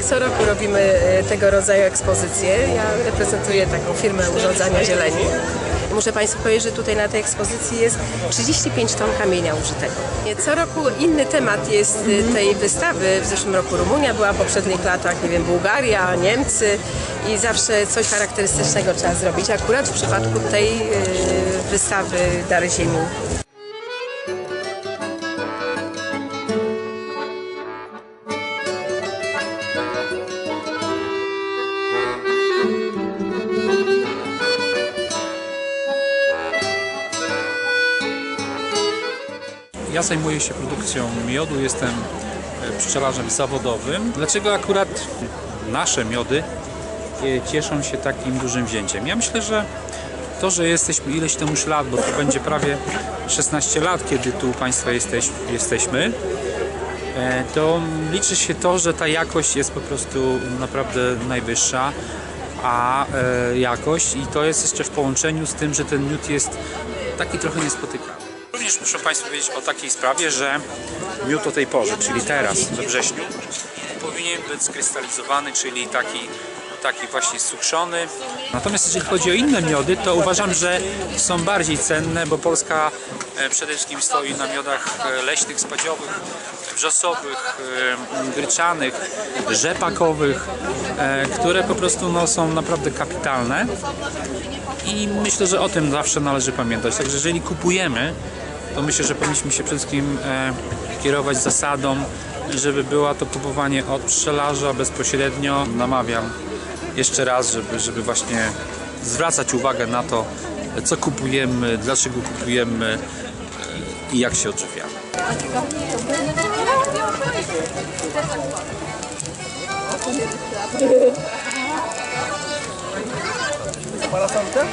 Tak, co roku robimy e, tego rodzaju ekspozycje. Ja reprezentuję taką firmę urządzania zieleni. Muszę Państwu powiedzieć, że tutaj na tej ekspozycji jest 35 ton kamienia użytego. Co roku inny temat jest e, tej wystawy. W zeszłym roku Rumunia była, w poprzednich latach, nie wiem, Bułgaria, Niemcy i zawsze coś charakterystycznego trzeba zrobić. Akurat w przypadku tej e, wystawy Dary Ziemi Ja zajmuję się produkcją miodu, jestem e, pszczelarzem zawodowym. Dlaczego akurat nasze miody e, cieszą się takim dużym wzięciem? Ja myślę, że to, że jesteśmy ileś tam już lat, bo to będzie prawie 16 lat, kiedy tu u Państwa jesteś, jesteśmy, e, to liczy się to, że ta jakość jest po prostu naprawdę najwyższa, a jakość i to jest jeszcze w połączeniu z tym, że ten miód jest taki trochę niespotykany. Również muszę Państwu powiedzieć o takiej sprawie, że miód o tej porze, czyli teraz, we wrześniu, powinien być skrystalizowany, czyli taki, taki właśnie sukszony. Natomiast jeżeli chodzi o inne miody, to uważam, że są bardziej cenne, bo Polska e, przede wszystkim stoi na miodach e, leśnych, spadziowych, wrzosowych, e, gryczanych, rzepakowych, które po prostu no, są naprawdę kapitalne. I myślę, że o tym zawsze należy pamiętać. Także jeżeli kupujemy, to myślę, że powinniśmy się przede wszystkim e, kierować zasadą, żeby była to kupowanie od pszczelarza bezpośrednio. Namawiam jeszcze raz, żeby, żeby właśnie zwracać uwagę na to, co kupujemy, dlaczego kupujemy i jak się odżywiamy. para saltar.